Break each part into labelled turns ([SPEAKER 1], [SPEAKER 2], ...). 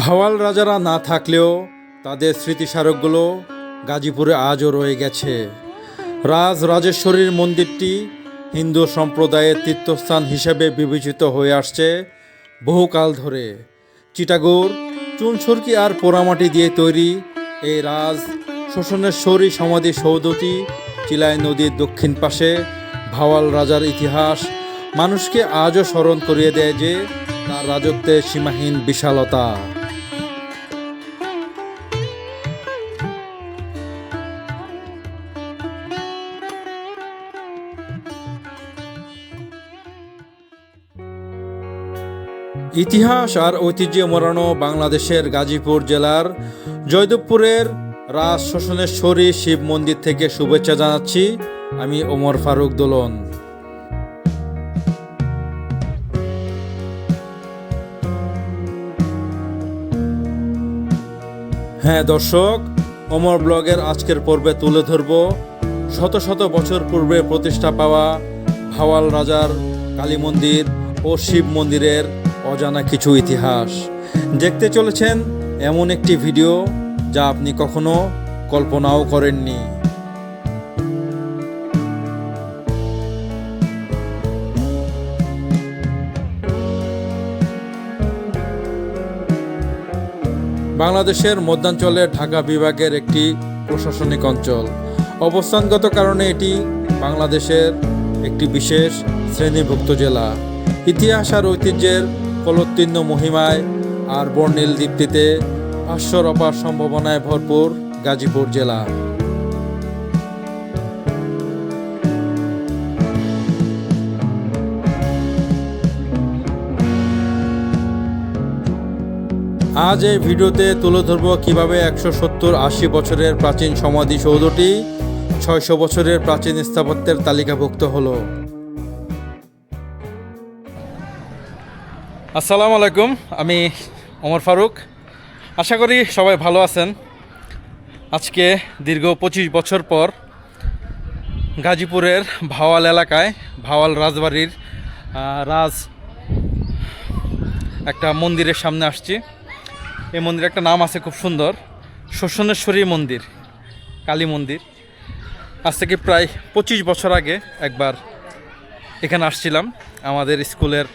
[SPEAKER 1] ভাওয়াল রাজারা না থাকলেও তাদের স্মৃতিস্মারকগুলো গাজীপুরে আজও রয়ে গেছে। রাজ রাজেশ্বরীর মন্দিরটি হিন্দু সম্প্রদায়ের তীর্থস্থান হিসেবে বিবেচিত হয়ে আসছে বহুকাল ধরে। চিটাগোর, চুনসুরকি আর পোড়ামাটি দিয়ে তৈরি এই রাজ শোষণেশ্বরী সমাধি সৌধটি চিলাই নদীর দক্ষিণ পাশে ভাওয়াল রাজার ইতিহাস মানুষকে আজও স্মরণ করিয়ে দেয় যে তার রাজত্বের সীমাহীন বিশালতা। ইতিহাস আর ঐতিহ্যে মোড়ানো বাংলাদেশের গাজীপুর জেলার জয়দেবপুরের রাজ শোষণেশ্বরী শিব মন্দির থেকে শুভেচ্ছা জানাচ্ছি। আমি ওমর ফারুক দোলন। হ্যাঁ দর্শক অমর ব্লগের আজকের পর্বে তুলে ধরব শত শত বছর পূর্বে প্রতিষ্ঠা পাওয়া ভাওয়াল রাজার কালী মন্দির ও শিব মন্দিরের অজানা কিছু ইতিহাস। দেখতে চলেছেন এমন একটি ভিডিও যা আপনি কখনো কল্পনাও করেননি। বাংলাদেশের মধ্যাঞ্চলের ঢাকা বিভাগের একটি প্রশাসনিক অঞ্চল। অবস্থানগত কারণে এটি বাংলাদেশের একটি বিশেষ শ্রেণীভুক্ত জেলা। ইতিহাস আর ঐতিহ্যের কলোত্তীর্ণ মহিমায় আর বর্ণিল দীপ্তিতে ভাস্বর অপার সম্ভাবনায় ভরপুর গাজীপুর জেলা। আজ এই ভিডিওতে তুলে ধরব কীভাবে একশো সত্তর আশি বছরের প্রাচীন সমাধিসৌধটি ছয়শো বছরের প্রাচীন স্থাপত্যের তালিকাভুক্ত হলো। আসসালামু আলাইকুম, আমি ওমর ফারুক। আশা করি সবাই ভালো আছেন। আজকে দীর্ঘ পঁচিশ বছর পর গাজীপুরের ভাওয়াল এলাকায়, ভাওয়াল রাজবাড়ির রাজ একটা মন্দিরের সামনে আসছি। এই মন্দিরের একটা নাম আছে খুব সুন্দর, শোষণেশ্বরী মন্দির, কালী মন্দির। আজ থেকে প্রায় পঁচিশ বছর আগে একবার এখানে আসছিলাম। আমাদের স্কুলের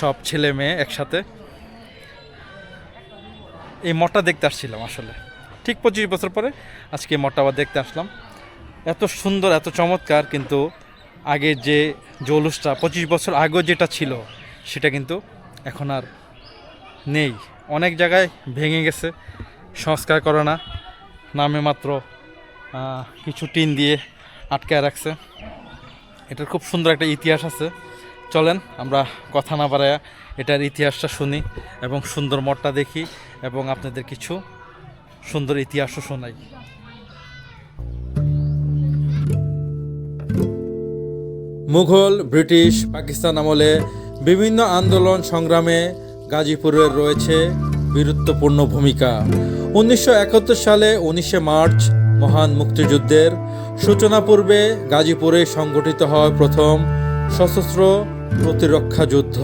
[SPEAKER 1] সব ছেলে মেয়ে একসাথে। এই মঠটা দেখতে আসছিলাম আসলে। ঠিক পঁচিশ বছর পরে আজকে এই মঠটা আবার দেখতে আসলাম। এত সুন্দর, এত চমৎকার, কিন্তু আগে যে জৌলুসটা, পঁচিশ বছর আগেও যেটা ছিল, সেটা কিন্তু এখন আর নেই। অনেক জায়গায় ভেঙে গেছে, সংস্কার করে না। নামে মাত্র কিছু টিন দিয়ে আটকায় রাখছে। এটার খুব সুন্দর একটা ইতিহাস আছে। চলেন, আমরা কথা না বাড়ায়া এটার ইতিহাসটা শুনি এবং সুন্দর মঠটা দেখি এবং আপনাদের কিছু সুন্দর ইতিহাসও শোনাই। মুঘল, ব্রিটিশ, পাকিস্তান আমলে বিভিন্ন আন্দোলন সংগ্রামে গাজীপুরের রয়েছে বীরত্বপূর্ণ ভূমিকা। উনিশশো একাত্তর সালে উনিশে মার্চ মহান মুক্তিযুদ্ধের সূচনা পূর্বে গাজীপুরে সংগঠিত হয় প্রথম সশস্ত্র প্রতিরক্ষা যুদ্ধ।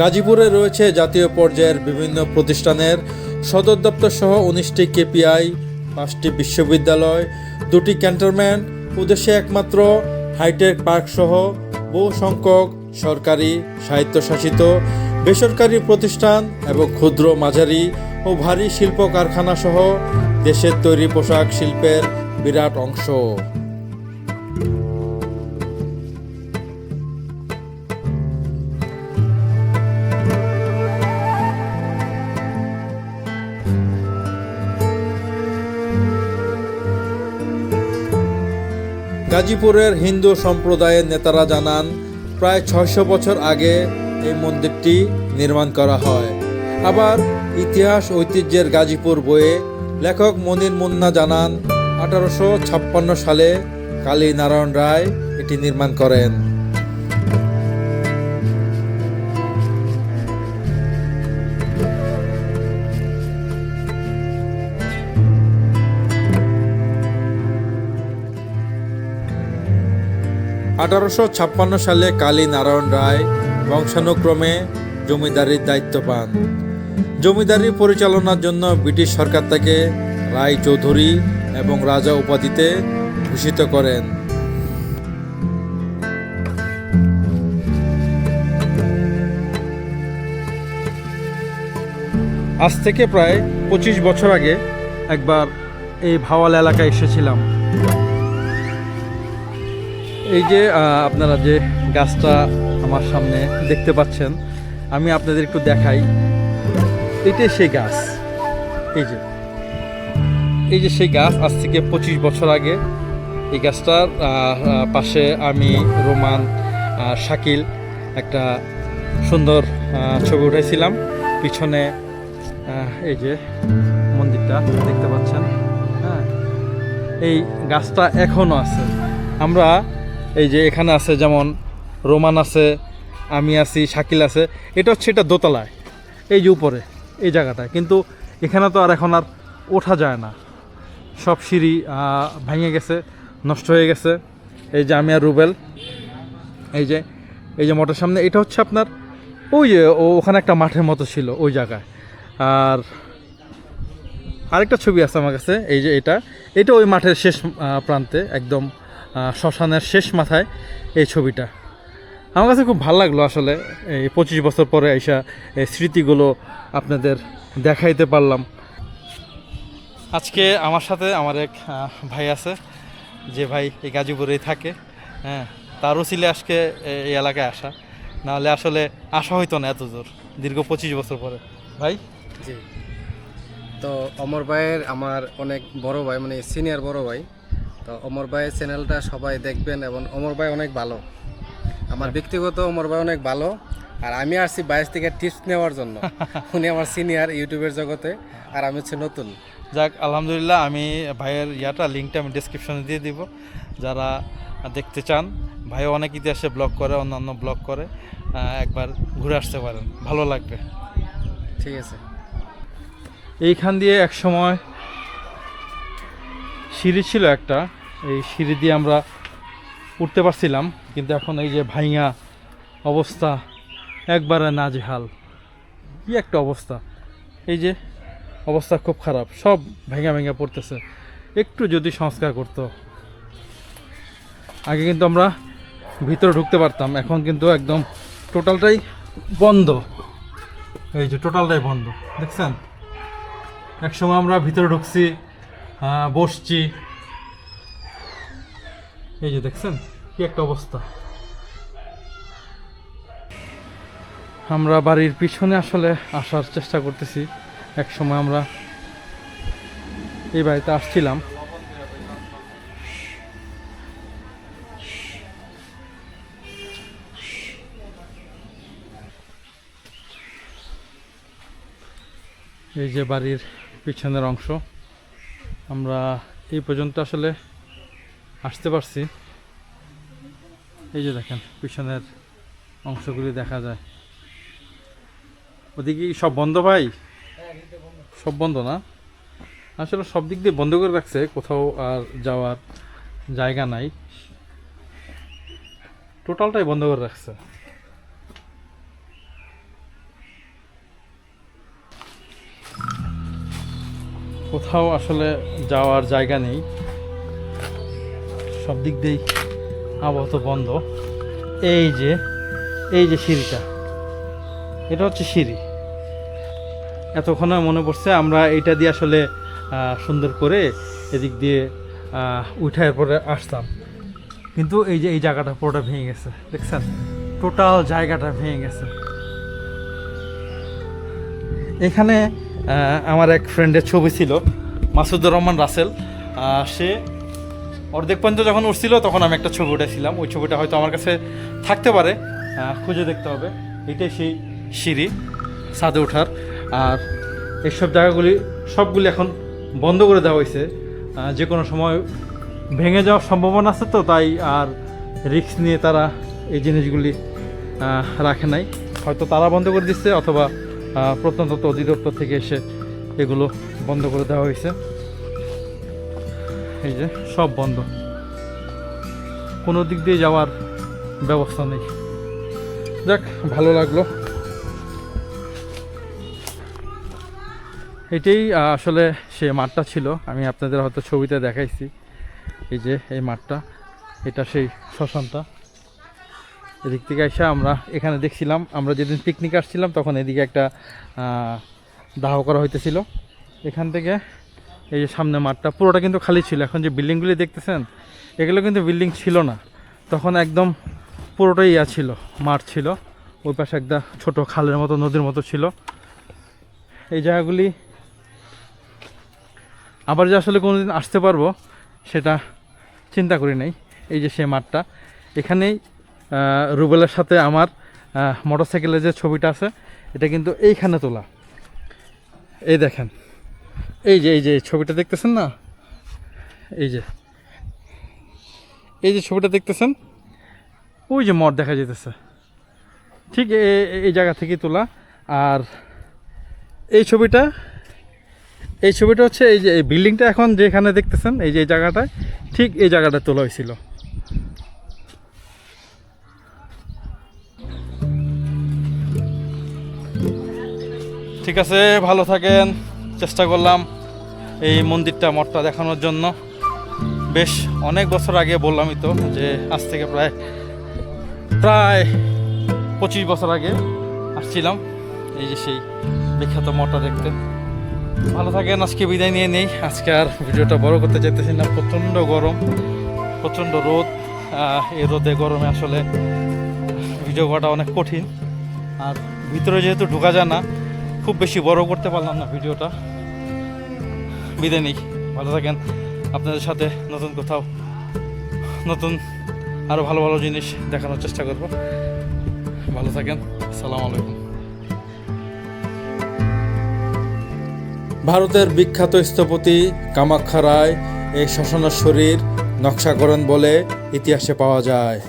[SPEAKER 1] গাজীপুরে রয়েছে জাতীয় পর্যায়ের বিভিন্ন প্রতিষ্ঠানের সদর দপ্তর সহ উনিশটি কেপিআই, পাঁচটি বিশ্ববিদ্যালয়, দুটি ক্যান্টনমেন্ট, উদ্দেশ্যে একমাত্র হাইটেক পার্ক সহ বহু সংখ্যক সরকারি স্বায়ত্তশাসিত বেসরকারি প্রতিষ্ঠান এবং ক্ষুদ্র মাঝারি ও ভারী শিল্প কারখানা সহ দেশের তৈরি পোশাক শিল্পের বিরাট অংশ। গাজীপুরের হিন্দু সম্প্রদায়ের নেতারা জানান, প্রায় ছয়শো বছর আগে এই মন্দিরটি নির্মাণ করা হয়। আবার ইতিহাস ঐতিহ্যের গাজীপুর বইয়ে লেখক মনির মুন্না জানান, আঠারোশো ছাপ্পান্ন সালে কালী নারায়ণ রায় এটি নির্মাণ করেন।
[SPEAKER 2] আঠারোশো ছাপ্পান্ন সালে কালী নারায়ণ রায় বংশানুক্রমে জমিদারির দায়িত্ব পান। জমিদারি পরিচালনার জন্য ব্রিটিশ সরকার তাকে রায় চৌধুরী এবং রাজা উপাধিতে ভূষিত করেন।
[SPEAKER 1] আজ থেকে প্রায় পঁচিশ বছর আগে একবার এই ভাওয়াল এলাকায় এসেছিলাম। এই যে আপনারা যে গাছটা আমার সামনে দেখতে পাচ্ছেন। আমি আপনাদের একটু দেখাই। এটাই সেই গাছ। এই যে। এই যে সেই গাছ, আজ থেকে পঁচিশ বছর আগে এই গাছটার পাশে আমি রোমান শাকিল একটা সুন্দর ছবি উঠেছিলাম পিছনে এই যে মন্দিরটা দেখতে পাচ্ছেন। হ্যাঁ। এই গাছটা এখনও আছে। আমরা এই যে এখানে আছে যেমন রোমান আছে, আমি আছি, শাকিল আছে। এটা হচ্ছে, এটা দোতলায়। এই যে উপরে, এই জায়গাটায় কিন্তু এখানে তো আর এখন আর ওঠা যায় না। সব সিঁড়ি ভেঙে গেছে, নষ্ট হয়ে গেছে। এই যে আমি আর রুবেল। এই যে এই যে মোটর সামনে, এটা হচ্ছে আপনার, ওই যে ওখানে একটা মাঠের মতো ছিল, ওই জায়গায়। আর আরেকটা ছবি আছে আমার কাছে, এই যে এটা। এটা ওই মাঠের শেষ প্রান্তে, একদম শ্মশানের শেষ মাথায় এই ছবিটা। আমার কাছে খুব ভালো লাগল আসলে, এই পঁচিশ বছর পরে এইসা এই স্মৃতিগুলো আপনাদের দেখাইতে পারলাম। আজকে আমার সাথে আমার এক ভাই আছে, যে ভাই এই গাজীপুরেই থাকে হ্যাঁ তারও ছিল আজকে এই এলাকায় আসা। নাহলে আসলে আসা হইতো না এত দূর দীর্ঘ পঁচিশ বছর পরে। ভাই?
[SPEAKER 3] জি। তো অমর ভাইয়ের আমার অনেক বড় ভাই মানে সিনিয়র বড় ভাই। তো অমর ভাইয়ের চ্যানেলটা সবাই দেখবেন এবং অমর ভাই অনেক ভালো। আমার ব্যক্তিগত অমর ভাই অনেক ভালো আর আমি আসছি বাইশ থেকে টিপস নেওয়ার জন্য। উনি আমার সিনিয়র ইউটিউবের জগতে আর আমি হচ্ছে নতুন।
[SPEAKER 1] যাক আলহামদুলিল্লাহ আমি ভাইয়ের ইয়াটা লিঙ্কটা আমি ডিসক্রিপশনে দিয়ে দিব। যারা দেখতে চান ভাই অনেক ইতিহাসে ব্লগ করে অন্যান্য ব্লগ করে একবার ঘুরে আসতে পারেন। ভালো লাগবে।
[SPEAKER 3] ঠিক আছে।
[SPEAKER 1] এইখান দিয়ে এক সময় সিঁড়ি ছিল একটা এই সিঁড়ি দিয়ে আমরা উঠতে পারছিলাম, কিন্তু এখন এই যে ভাইঙা অবস্থা একবারে নাজেহাল। কি একটা অবস্থা। এই যে অবস্থা খুব খারাপ, সব ভেঙে ভেঙে পড়তেছে। একটু যদি সংস্কার করতো। আগে কিন্তু আমরা ভিতরে ঢুকতে পারতাম, এখন কিন্তু একদম টোটালটাই বন্ধ। এই যে টোটালটাই বন্ধ, দেখছেন? এক সময় আমরা ভিতরে ঢুকছি বসছি এই যে দেখছেন, কি একটা অবস্থা। আমরা বাড়ির পিছনে আসলে আসার চেষ্টা করতেছি। এক সময় আমরা এই বাড়িতে আসছিলাম। এই যে বাড়ির পিছনের অংশ। আমরা এই পর্যন্ত আসলে আসতে পারছি। এই যে দেখেন, পিছনের অংশগুলি দেখা যায়। ওদিকে সব বন্ধ ভাই? সব বন্ধ না? আসলে সব দিক দিয়ে বন্ধ করে রাখছে, কোথাও আর যাওয়ার জায়গা নাই। টোটালটাই বন্ধ করে রাখছে। কোথাও আসলে যাওয়ার জায়গা নেই। সব দিক দিয়েই আবহাওয়া তো বন্ধ। এই যে এই যে সিঁড়িটা, এটা হচ্ছে সিঁড়ি। এতক্ষণে মনে পড়ছে আমরা এইটা দিয়ে আসলে সুন্দর করে এদিক দিয়ে উঠার পরে আসতাম। কিন্তু এই যে এই জায়গাটা পুরোটা ভেঙে গেছে, দেখছেন? টোটাল জায়গাটা ভেঙে গেছে। এখানে আমার এক ফ্রেন্ডের ছবি ছিল, মাসুদুর রহমান রাসেল। সে অর্ধেক পর্যন্ত যখন উঠছিল, তখন আমি একটা ছবি উঠেছিলাম। ওই ছবিটা হয়তো আমার কাছে থাকতে পারে। খুঁজে দেখতে হবে। এটাই সেই সিঁড়ি, ছাদে ওঠার। আর এইসব জায়গাগুলি, সবগুলি এখন বন্ধ করে দেওয়া হয়েছে। যে কোনো সময় ভেঙে যাওয়ার সম্ভাবনা আছে তো, তাই আর রিস্ক নিয়ে তারা এই জিনিসগুলি রাখে নাই। হয়তো তারা বন্ধ করে দিচ্ছে, অথবা প্রত্যন্ত অধিদপ্তর থেকে এসে এগুলো বন্ধ করে দেওয়া হয়েছে। এই যে, সব বন্ধ। কোনো দিক দিয়ে যাওয়ার ব্যবস্থা নেই। যাক, ভালো লাগল। এটাই আসলে সে মাঠটা ছিল। আমি আপনাদের হয়তো ছবিতে দেখাইছি। এই যে, এই মাঠটা, এটা সেই শ্মশানটা। এদিক থেকে এসে আমরা এখানে দেখছিলাম, আমরা যেদিন পিকনিক আসছিলাম, তখন এদিকে একটা দাহ করা হইতেছিল। এখান থেকে এই যে সামনে মাঠটা, পুরোটা কিন্তু খালি ছিল। এখন যে বিল্ডিংগুলি দেখতেছেন, এগুলো কিন্তু বিল্ডিং ছিল না। তখন একদম পুরোটাই ইয়া ছিল, মাঠ ছিল। ওই পাশে একটা ছোট খালের মতো, নদীর মতো ছিল। এই জায়গাগুলি, আবার যে আসলে কোনোদিন আসতে পারব, সেটা চিন্তা করি নাই। এই যে সে মাঠটা। এখানেই রুবেলের সাথে আমার মোটর সাইকেলের যে ছবিটা আছে, এটা কিন্তু এইখানে তোলা। এই দেখেন। এই যে এই যে, ছবিটা দেখতেছেন না? এই যে এই যে ছবিটা দেখতেছেন? ওই যে মঠ দেখা যেতেছে ঠিক এই জায়গা থেকেই তোলা। আর এই ছবিটা এই ছবিটা হচ্ছে এই যে, এই বিল্ডিংটা এখন যেখানে দেখতেছেন, এই যে, এই জায়গাটায়, ঠিক এই জায়গাটা তোলা হয়েছিল। ঠিক আছে, ভালো থাকেন। চেষ্টা করলাম এই মন্দিরটা মঠটা দেখানোর জন্য। বেশ অনেক বছর আগে বললামই তো যে আজ থেকে প্রায় প্রায় পঁচিশ বছর আগে আসছিলাম। এই যে সেই বিখ্যাত মঠটা দেখতে। ভালো থাকেন, আজকে বিদায় নিয়ে নেই। আজকে আর ভিডিওটা বড় করতে চাইতেছি না। প্রচণ্ড গরম, প্রচণ্ড রোদ। এই রোদে গরমে আসলে ভিডিও করাটা অনেক কঠিন। আর ভিতরে যেহেতু ঢোকা যায় না খুব বেশি বড় করতে পারলাম না ভিডিওটা। বিদায় নেই। ভালো থাকেন। আপনাদের সাথে নতুন কোথাও, নতুন আরও ভালো ভালো জিনিস দেখানোর চেষ্টা করব। ভালো থাকেন। আসসালামু আলাইকুম।
[SPEAKER 2] ভারতের বিখ্যাত স্থপতি কামাখ্যা রায় এই শ্মশানের শরীর নকশা করেন বলে ইতিহাসে পাওয়া যায়।